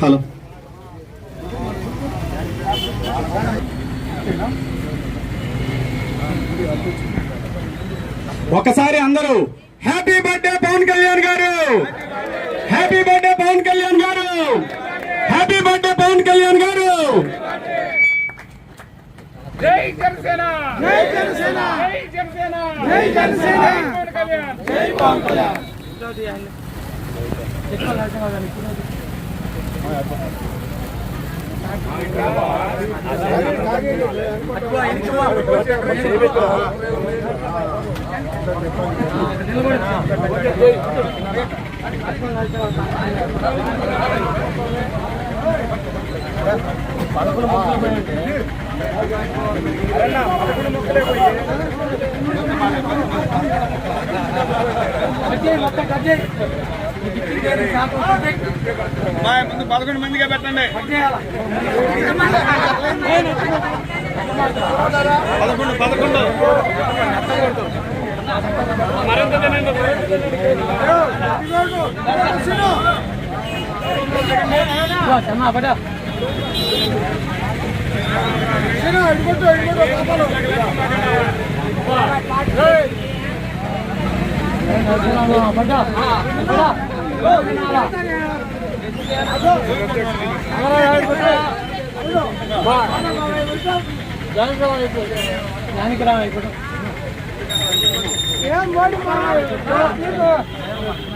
Hello. ఒకసారి అందరూ happy birthday Pawan Kalyan గారు! హ్యాపీ బర్త్డే పవన్ కళ్యాణ్ గారు! హ్యాపీ బర్త్డే పవన్ కళ్యాణ్ గారు! జై జనసేన! జై జనసేన! జై జనసేన! జై జనసేన! పవన్ కళ్యాణ్! జై పవన్ కళ్యాణ్! ముందు పదకొండు మందిగా పెట్టండి. పదకొండు పదకొండు. మరింత తినండి ఇటు ఇటు అదే సినిమా అదే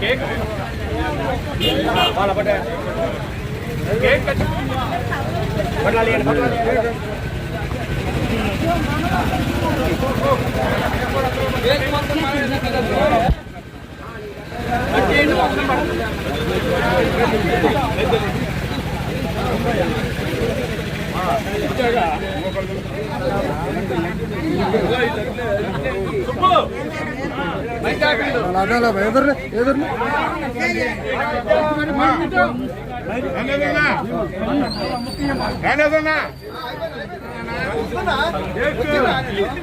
కేక్ వాళ్ళ పట్టే కేక్ కట్ పట్టాలి పట్టాలి గారు నువ్వు చెప్పినవా నువ్వు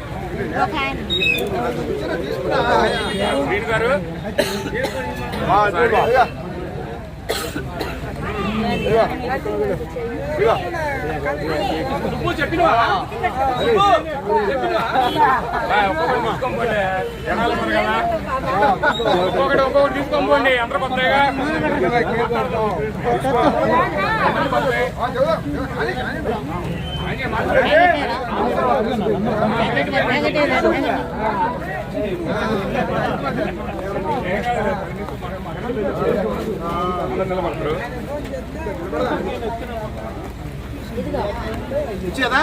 చెప్పినవా ఒక్కొక్కటి నువ్వు జనాలు ఒక్కొక్కటి ఒక్కొక్కటి తీసుకోండి అందరూ నిలబడతారు ఇచ్చేదా?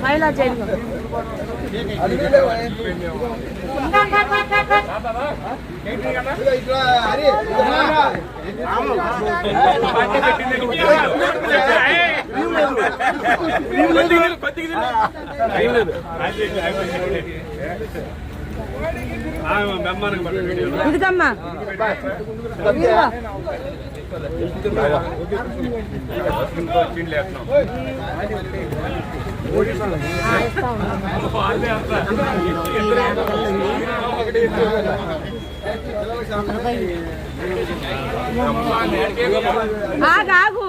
ఫైల్ చేయండి ఇదిగమ్మా ఇదిగో ఆగు.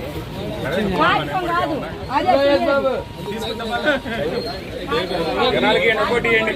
వాడకం కాదు. అదే తినేది. జనాలకి ఎండ ఒకటి ఇవ్వండి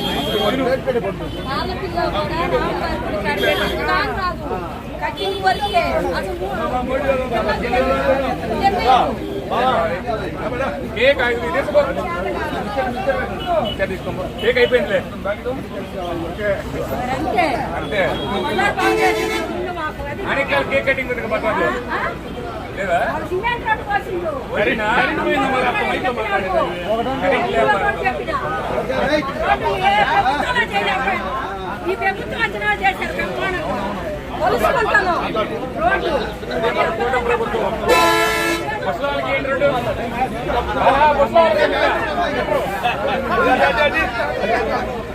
తీసుకో. పాల పిల్ల కూడా గుడి కట్టేది కాదు రాదు. కట్టింగ్ వరకే అసలు కేక్ కేక్ అయిపోయిందిలే అంతే కేక్ కటింగ్ ఉంది ఈ ప్రభుత్వం అంచనా చేశారు బ్రహ్మాండంగా. కొలుసుకుంటాను ప్రభుత్వం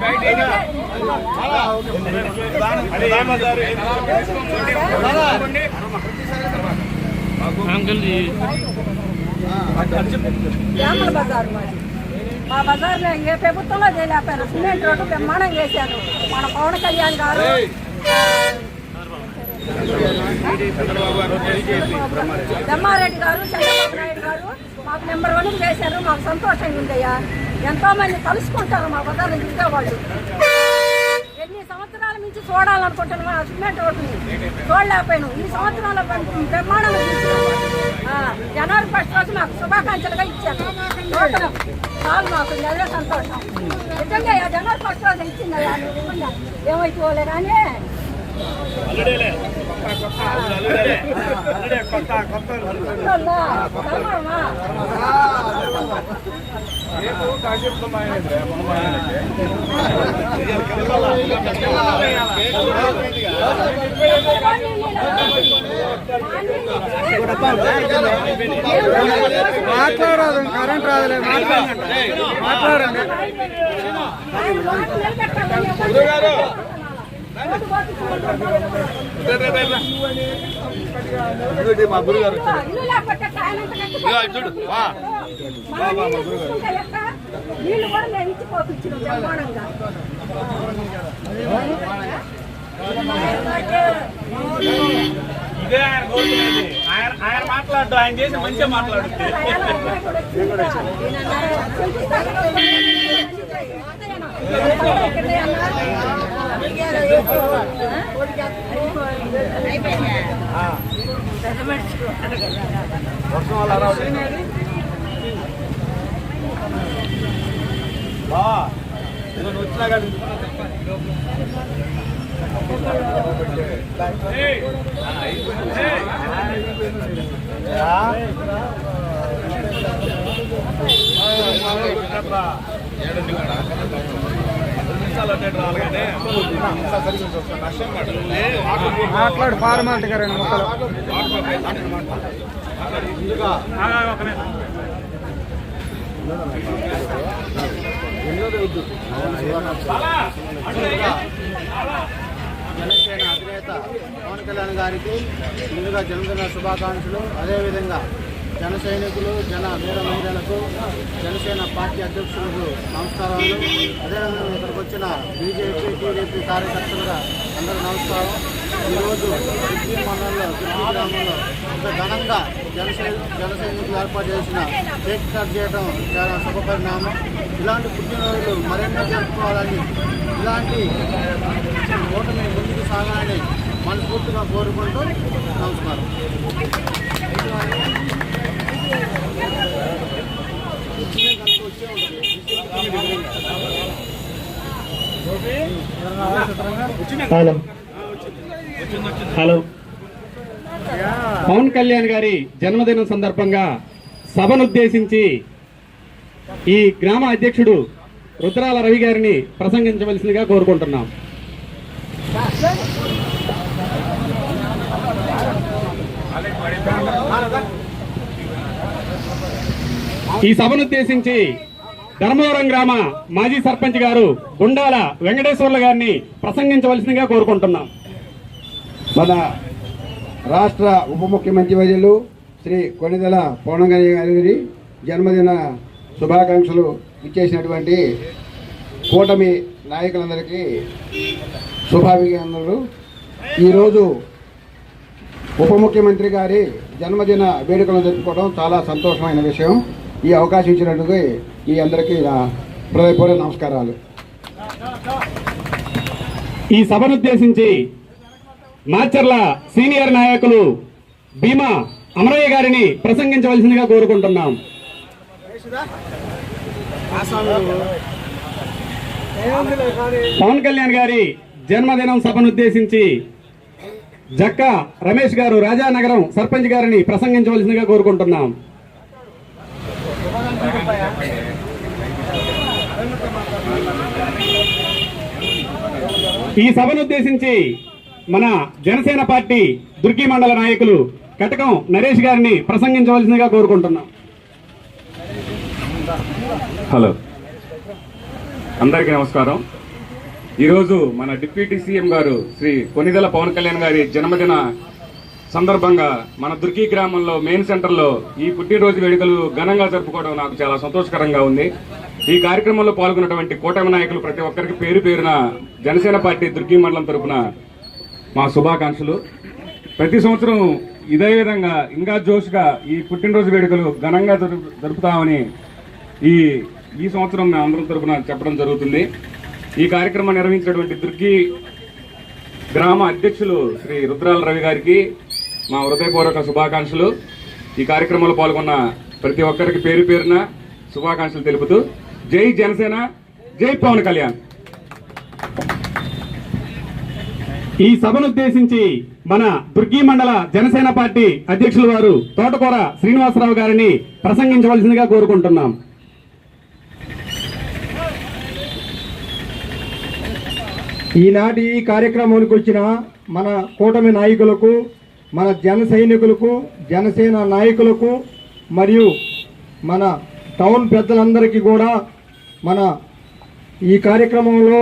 బయట ఏంటి? యామల బజార్ మాది మా బజార్లో ఏ ప్రభుత్వంలో చేయలేపారు సిమెంట్ రోడ్డు బ్రహ్మాండం చేశారు. మన పవన్ కళ్యాణ్ గారు. బ్రహ్మారెడ్డి గారు చంద్రబాబు నాయుడు గారు మాకు నెంబర్ వన్ చేశారు. మాకు సంతోషంగా ఉందయ్యా. ఎంతో మంది కలుసుకుంటారు మా బజార్లో వాళ్ళు. వచ్చి నుంచి చూడాలనుకుంటున్నాం సిమెంట్ రోడ్డుని చూడలేకపోయాను. ఈ సంవత్సరంలో బ్రహ్మాండంగా జనవరి ఫస్ట్ రోజు మాకు శుభాకాంక్షలుగా ఇచ్చారు. చూడటం చాలు మాకు. అదే సంతోషం. నిజంగా జనవరి ఫస్ట్ రోజు ఇచ్చింది ఏమైపోలే కానీ మాట్లాడదు కరెంట్ రాదులే మాట్లాడండి. మా ఇదే ఆయన కోరుకునేది ఆయన ఆయన మాట్లాడు ఆయన చేసి మంచిగా మాట్లాడుతుంది వర్షం వల్ల బావా నువ్వు వచ్చినా కానీ మాట్లాడు ఫార్మాలిటీ గారు రెండు ముక్కలు. జనసేన అధినేత పవన్ కళ్యాణ్ గారికి ముందుగా జన్మదిన శుభాకాంక్షలు. అదేవిధంగా జన సైనికులు జన వీర మహిళలకు జనసేన పార్టీ అధ్యక్షులకు నమస్కారాలు. అదేవిధంగా ఇక్కడికి వచ్చిన బీజేపీ టీడీపీ కార్యకర్తలుగా అందరూ నమస్కారం. ఈరోజు కృష్ణీ మండలంలో కృష్ణీ గ్రామంలో ఇంత ఘనంగా జనసే జనసైనికులు ఏర్పాటు చేసిన కేక్ కట్ చేయడం చాలా శుభపరిణామం. ఇలాంటి పుట్టినరోజులు మరెన్నో జరుపుకోవాలని ఇలాంటి ఓటమి ముందుకు సాగాలని మనస్ఫూర్తిగా కోరుకుంటూ నమస్కారం. హలో. హలో. పవన్ కళ్యాణ్ గారి జన్మదినం సందర్భంగా సభనుద్దేశించి ఈ గ్రామ అధ్యక్షుడు రుద్రాల రవి గారిని ప్రసంగించవలసిందిగా కోరుకుంటున్నాం. ఈ సభనుద్దేశించి ధర్మవరం గ్రామ మాజీ సర్పంచ్ గారు గుండాల వెంకటేశ్వర్ల గారిని ప్రసంగించవలసిందిగా కోరుకుంటున్నాం. మన రాష్ట్ర ఉప ముఖ్యమంత్రి వర్యులు శ్రీ కొనిదల పవన్ గారి జన్మదిన శుభాకాంక్షలు ఇచ్చేసినటువంటి కూటమి నాయకులందరికీ శుభాభినందనలు. ఈరోజు ఉప ముఖ్యమంత్రి గారి జన్మదిన వేడుకలను జరుపుకోవడం చాలా సంతోషమైన విషయం. ఈ అవకాశం ఇచ్చినందుకు మీ అందరికీ నా హృదయపూర్వక నమస్కారాలు. ఈ సభనుద్దేశించి మాచర్ల సీనియర్ నాయకులు భీమా అమరయ్య గారిని ప్రసంగించవలసిందిగా కోరుకుంటున్నాం. పవన్ కళ్యాణ్ గారి జన్మదినం సభను ఉద్దేశించి జక్క రమేష్ గారు రాజానగరం సర్పంచ్ గారిని ప్రసంగించవలసిందిగా కోరుకుంటున్నాం. ఈ సభను ఉద్దేశించి మన జనసేన పార్టీ దుర్గి మండల నాయకులు కటకం నరేష్ గారిని ప్రసంగించవలసిందిగా కోరుకుంటున్నాం. హలో. అందరికీ నమస్కారం. ఈరోజు మన డిప్యూటీ సీఎం గారు శ్రీ కొనిదల పవన్ కళ్యాణ్ గారి జన్మదిన సందర్భంగా మన దుర్కి గ్రామంలో మెయిన్ సెంటర్లో ఈ పుట్టినరోజు వేడుకలు ఘనంగా జరుపుకోవడం నాకు చాలా సంతోషకరంగా ఉంది. ఈ కార్యక్రమంలో పాల్గొన్నటువంటి కూటమి నాయకులు ప్రతి ఒక్కరికి పేరు పేరున జనసేన పార్టీ దుర్గి మండలం తరపున మా శుభాకాంక్షలు. ప్రతి సంవత్సరం ఇదే విధంగా ఇంకా జోష్గా ఈ పుట్టినరోజు వేడుకలు ఘనంగా జరుపు జరుపుతామని ఈ ఈ సంవత్సరం మేము అందరం తరపున చెప్పడం జరుగుతుంది. ఈ కార్యక్రమం నిర్వహించినటువంటి దుర్గి గ్రామ అధ్యక్షులు శ్రీ రుద్రాల రవి గారికి మా హృదయపూర్వక శుభాకాంక్షలు. ఈ కార్యక్రమంలో పాల్గొన్న ప్రతి ఒక్కరికి పేరు పేరున శుభాకాంక్షలు తెలుపుతూ జై జనసేన జై పవన్ కళ్యాణ్. ఈ సభనుద్దేశించి మన దుర్గి మండల జనసేన పార్టీ అధ్యక్షులు వారు తోటకూర శ్రీనివాసరావు గారిని ప్రసంగించవలసిందిగా కోరుకుంటున్నాం. ఈనాటి ఈ కార్యక్రమానికి వచ్చిన మన కూటమి నాయకులకు మన జన సైనికులకు జనసేన నాయకులకు మరియు మన టౌన్ పెద్దలందరికీ కూడా మన ఈ కార్యక్రమంలో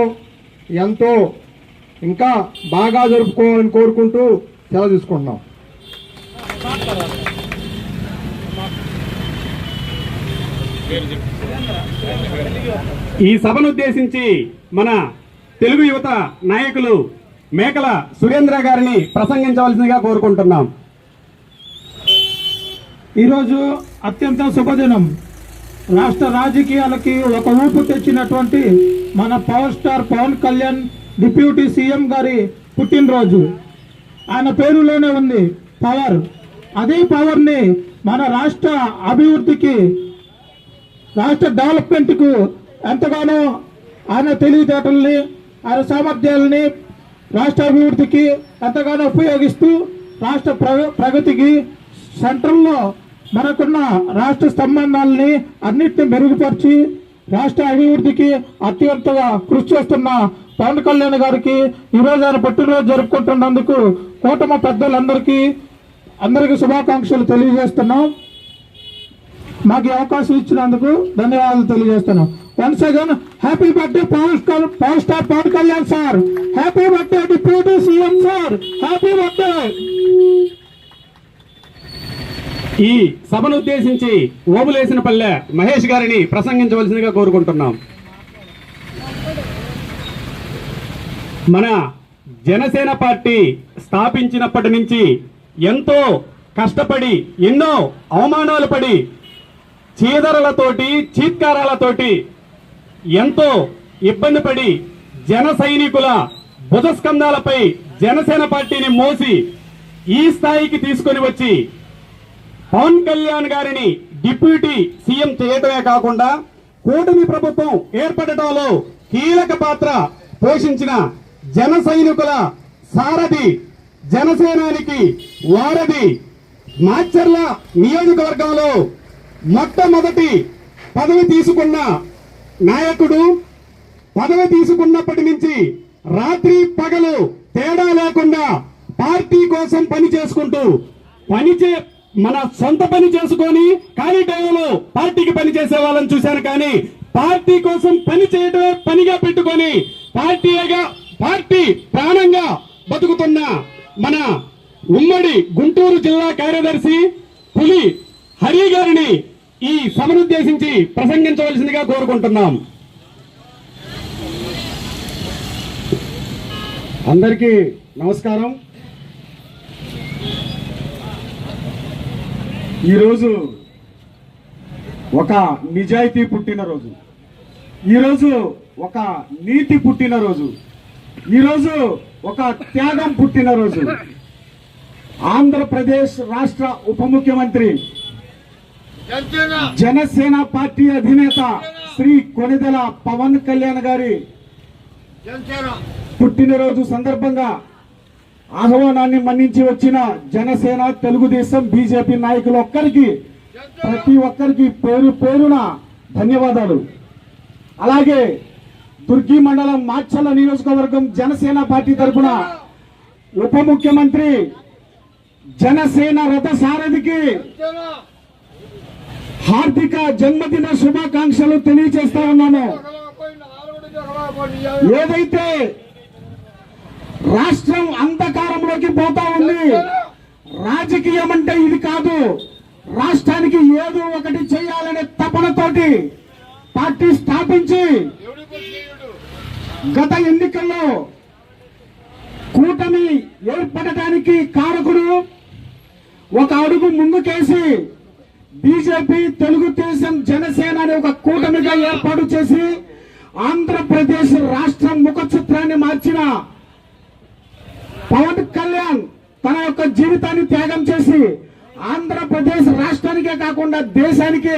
ఎంతో ఇంకా బాగా జరుపుకోవాలని కోరుకుంటూ సెలవు తీసుకుంటున్నాం. ఈ సభనుద్దేశించి మన తెలుగు యువత నాయకులు మేకల సురేంద్ర గారిని ప్రసంగించవలసిందిగా కోరుకుంటున్నాం. ఈరోజు అత్యంత శుభదినం. రాష్ట్ర రాజకీయాలకి ఒక ఊపు తెచ్చినటువంటి మన power star Pawan Kalyan deputy CM గారి పుట్టినరోజు. ఆయన పేరులోనే ఉంది పవర్. అదే పవర్ని మన రాష్ట్ర అభివృద్ధికి రాష్ట్ర డెవలప్మెంట్కు ఎంతగానో ఆయన తెలివితేటల్ని ఆయన సామర్థ్యాలని రాష్ట్ర అభివృద్ధికి ఎంతగానో ఉపయోగిస్తూ రాష్ట్ర ప్రగ- ప్రగతికి సెంట్రల్లో మనకున్న రాష్ట్ర సంబంధాలని అన్నిటిని మెరుగుపరిచి రాష్ట్ర అభివృద్ధికి అత్యంతగా కృషి చేస్తున్న పవన్ కళ్యాణ్ గారికి ఈరోజు ఆయన పుట్టినరోజు జరుపుకుంటున్నందుకు కూటమి పెద్దలందరికీ అందరికీ శుభాకాంక్షలు తెలియజేస్తున్నాం. మాకు అవకాశం ఇచ్చినందుకు ధన్యవాదాలు తెలియజేస్తున్నాం. Once again happy birthday power power star Pawan Kalyan sir happy birthday deputy CM sir happy birthday ఈ సభను ఉద్దేశించి ఓబులేసిన పల్లె మహేష్ గారిని ప్రసంగించవలసిందిగా కోరుకుంటున్నాం. మన జనసేన పార్టీ స్థాపించినప్పటి నుంచి ఎంతో కష్టపడి ఎన్నో అవమానాలు పడి చీదరలతోటి చీత్కారాలతోటి ఎంతో ఇబ్బంది పడి జన సైనికుల భుజస్కంధాలపై జనసేన పార్టీని మోసి ఈ స్థాయికి తీసుకొని వచ్చి పవన్ కళ్యాణ్ గారిని డిప్యూటీ సీఎం చేయటమే కాకుండా కూటమి ప్రభుత్వం ఏర్పడటంలో కీలక పాత్ర పోషించిన జన సైనికుల సారథి జనసేనానికి వారధి మాచర్ల నియోజకవర్గంలో మొట్టమొదటి పదవి తీసుకున్న నాయకుడు పదవి తీసుకున్నప్పటి నుంచి రాత్రి పగలు తేడా లేకుండా పార్టీ కోసం పని చేసుకుంటూ పనిచే మన సొంత పని చేసుకొని ఖాళీ టైంలో పార్టీకి పని చేసే వాళ్ళని చూశాను కానీ పార్టీ కోసం పని చేయడమే పనిగా పెట్టుకొని పార్టీగా పార్టీ ప్రాణంగా బతుకుతున్న మన ఉమ్మడి గుంటూరు జిల్లా కార్యదర్శి పులి హరి గారిని ఈ సభనుద్దేశించి ప్రసంగించవలసిందిగా కోరుకుంటున్నాం. అందరికీ నమస్కారం. ఈరోజు ఒక నిజాయితీ పుట్టినరోజు. ఈరోజు ఒక నీతి పుట్టినరోజు. ఈరోజు ఒక త్యాగం పుట్టినరోజు. ఆంధ్రప్రదేశ్ రాష్ట్ర ఉప ముఖ్యమంత్రి జనసేన. పార్టీ అధినేత శ్రీ కొనిదెల పవన్ కళ్యాణ్ గారి పుట్టినరోజు సందర్భంగా ఆహ్వానాన్ని మన్నించి వచ్చిన జనసేన తెలుగుదేశం బీజేపీ నాయకులు ఒక్కరికి ప్రతి ఒక్కరికి పేరు పేరున ధన్యవాదాలు. అలాగే దుర్గి మండలం మాచల్ల నియోజకవర్గం జనసేన పార్టీ తరఫున ఉప ముఖ్యమంత్రి జనసేన రథ సారథికి హార్దిక జన్మదిన శుభాకాంక్షలు తెలియజేస్తా ఉన్నాను. ఏదైతే రాష్ట్రం అంధకారంలోకి పోతా ఉంది రాజకీయం అంటే ఇది కాదు. రాష్ట్రానికి ఏదో ఒకటి చేయాలనే తపనతోటి పార్టీ స్థాపించి గత ఎన్నికల్లో కూటమి ఏర్పడటానికి కారకుడు ఒక అడుగు ముందుకేసి బీజేపీ తెలుగుదేశం జనసేన అనే ఒక కూటమిగా ఏర్పాటు చేసి ఆంధ్రప్రదేశ్ రాష్ట్రం ముఖ చిత్రాన్ని మార్చిన పవన్ కళ్యాణ్ తన యొక్క జీవితాన్ని త్యాగం చేసి ఆంధ్రప్రదేశ్ రాష్ట్రానికే కాకుండా దేశానికి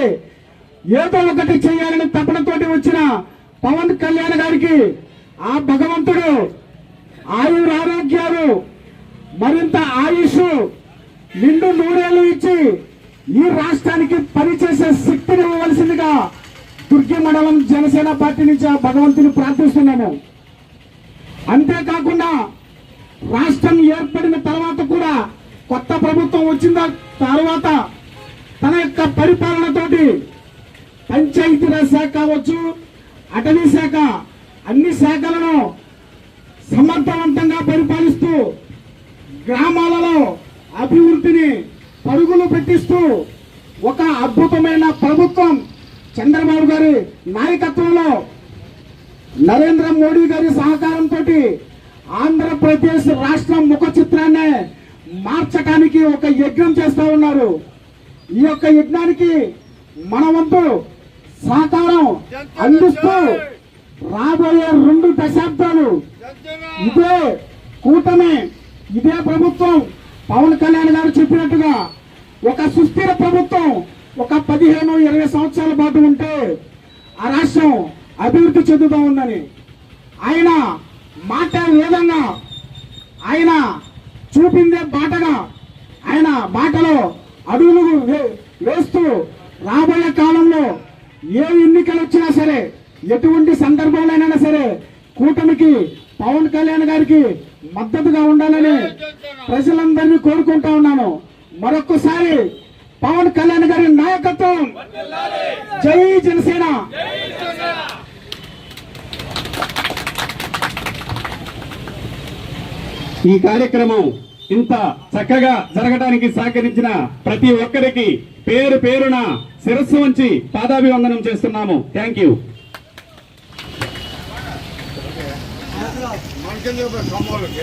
ఏదో ఒకటి చేయాలని తపనతోటి వచ్చిన పవన్ కళ్యాణ్ గారికి ఆ భగవంతుడు ఆయురారోగ్యాలు మరింత ఆయుష్ నిండు నూరేళ్ళు ఇచ్చి ఈ రాష్ట్రానికి పనిచేసే శక్తిని ఇవ్వవలసిందిగా దుర్గి మండలం జనసేన పార్టీ నుంచి ఆ భగవంతుని ప్రార్థిస్తున్నాము. అంతేకాకుండా రాష్ట్రం ఏర్పడిన తర్వాత కూడా కొత్త ప్రభుత్వం వచ్చిన తర్వాత తన యొక్క పరిపాలనతోటి పంచాయతీరాజ్ శాఖ కావచ్చు అటవీ శాఖ అన్ని శాఖలను సమర్థవంతంగా పరిపాలిస్తూ గ్రామాలలో అభివృద్ధిని పరుగులు పెట్టిస్తూ ఒక అద్భుతమైన ప్రభుత్వం చంద్రబాబు గారి నాయకత్వంలో నరేంద్ర మోడీ గారి సహకారంతో ఆంధ్రప్రదేశ్ రాష్ట్రం ముఖ చిత్రాన్ని మార్చడానికి ఒక యజ్ఞం చేస్తూ ఉన్నారు. ఈ యొక్క యజ్ఞానికి మన వంతు సహకారం అందిస్తూ రాబోయే రెండు దశాబ్దాలు ఇదే కూటమి ఇదే ప్రభుత్వం పవన్ కళ్యాణ్ గారు చెప్పినట్టుగా ఒక సుస్థిర ప్రభుత్వం ఒక పదిహేను ఇరవై సంవత్సరాల పాటు ఉంటే ఆ రాష్ట్రం అభివృద్ధి చెందుతూ ఉందని. ఆయన మాట విధంగా ఆయన చూపిందే బాటగా ఆయన బాటలో అడుగులు వే- వేస్తూ రాబోయే కాలంలో ఏ ఎన్నికలు వచ్చినా సరే ఎటువంటి సందర్భంలోనైనా సరే కూటమికి పవన్ కళ్యాణ్ గారికి మద్దతుగా ఉండాలని ప్రజలందరినీ కోరుకుంటా ఉన్నాను. మరొకసారి పవన్ కళ్యాణ్ గారి నాయకత్వం. జై జనసేన. ఈ కార్యక్రమం ఇంత చక్కగా జరగడానికి సహకరించిన ప్రతి ఒక్కరికి పేరు పేరున శిరస్సు ఉంచి పాదాభివందనం చేస్తున్నాము. థ్యాంక్ అంకెల్ సంబంధం